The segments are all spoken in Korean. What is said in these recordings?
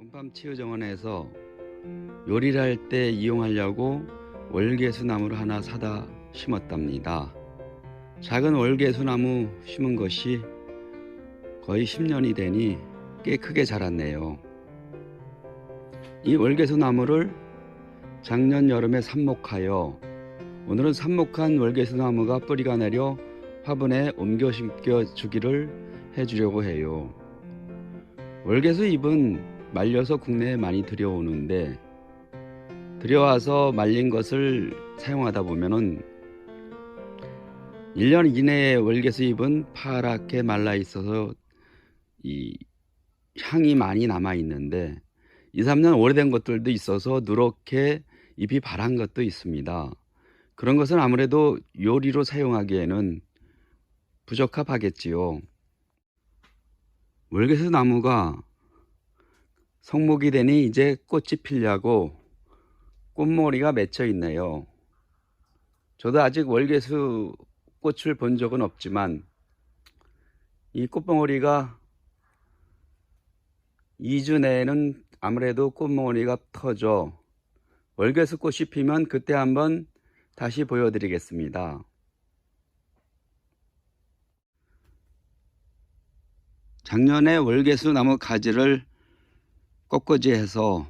꿈밤 치유 정원에서 요리를 할 때 이용하려고 월계수 나무를 하나 사다 심었답니다. 작은 월계수 나무 심은 것이 거의 10년이 되니 꽤 크게 자랐네요. 이 월계수 나무를 작년 여름에 삽목하여 오늘은 삽목한 월계수 나무가 뿌리가 내려 화분에 옮겨 심겨 주기를 해주려고 해요. 월계수 잎은 말려서 국내에 많이 들여오는데 들여와서 말린 것을 사용하다 보면은 1년 이내에 월계 수 잎은 파랗게 말라 있어서 이 향이 많이 남아 있는데 2, 3년 오래된 것들도 있어서 누렇게 잎이 바란 것도 있습니다. 그런 것은 아무래도 요리로 사용하기에는 부적합하겠지요. 월계수 나무가 성목이 되니 이제 꽃이 피려고 꽃머리가 맺혀 있네요. 저도 아직 월계수 꽃을 본 적은 없지만 이 꽃봉오리가 2주 내에는 아무래도 꽃봉오리가 터져 월계수 꽃이 피면 그때 한번 다시 보여드리겠습니다. 작년에 월계수 나무 가지를 꺾어지 해서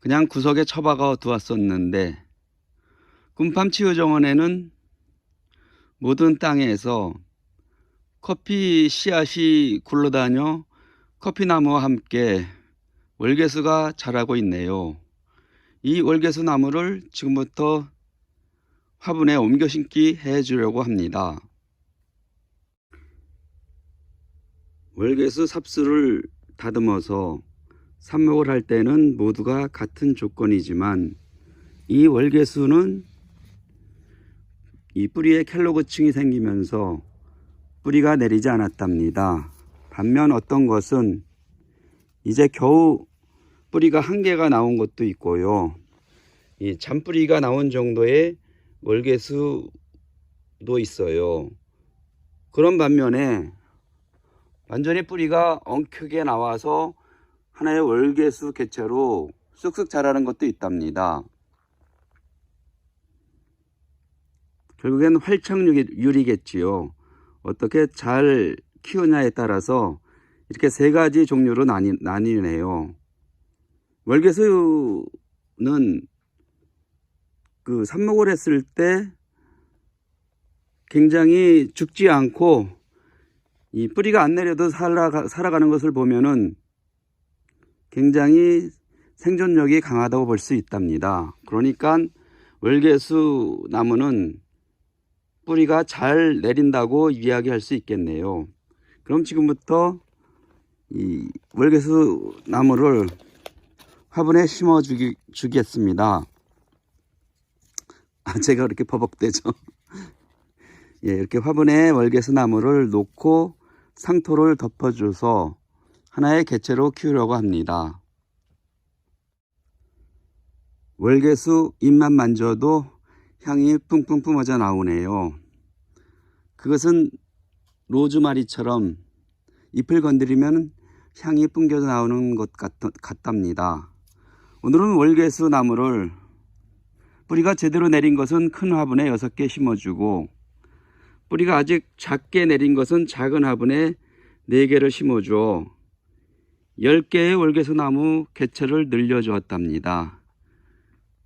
그냥 구석에 처박아 두었었는데 꿈밤 치유정원에는 모든 땅에서 커피 씨앗이 굴러다녀 커피나무와 함께 월계수가 자라고 있네요. 이 월계수 나무를 지금부터 화분에 옮겨 심기 해 주려고 합니다. 월계수 삽수를 다듬어서 삽목을 할 때는 모두가 같은 조건이지만 이 월계수는 이 뿌리에 켈로그층이 생기면서 뿌리가 내리지 않았답니다. 반면 어떤 것은 이제 겨우 뿌리가 한 개가 나온 것도 있고요. 이 잔뿌리가 나온 정도의 월계수도 있어요. 그런 반면에 완전히 뿌리가 엉크게 나와서 하나의 월계수 개체로 쑥쑥 자라는 것도 있답니다. 결국엔 활착률이겠지요. 어떻게 잘 키우냐에 따라서 이렇게 세 가지 종류로 나뉘, 나뉘네요. 월계수는 그 삽목을 했을 때 굉장히 죽지 않고 이 뿌리가 안 내려도 살아가, 살아가는 것을 보면은 굉장히 생존력이 강하다고 볼 수 있답니다. 그러니까 월계수 나무는 뿌리가 잘 내린다고 이야기할 수 있겠네요. 그럼 지금부터 이 월계수 나무를 화분에 심어 주기, 주겠습니다. 아, 제가 이렇게 버벅대죠. 예, 이렇게 화분에 월계수 나무를 놓고 상토를 덮어줘서 하나의 개체로 키우려고 합니다. 월계수 잎만 만져도 향이 뿜뿜 뿜어져 나오네요. 그것은 로즈마리처럼 잎을 건드리면 향이 뿜겨져 나오는 것 같, 같답니다. 오늘은 월계수 나무를 뿌리가 제대로 내린 것은 큰 화분에 6개 심어주고 뿌리가 아직 작게 내린 것은 작은 화분에 4개를 심어주어 10개의 월계수 나무 개체를 늘려주었답니다.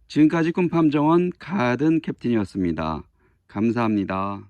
지금까지 꿈팜정원 가든 캡틴이었습니다. 감사합니다.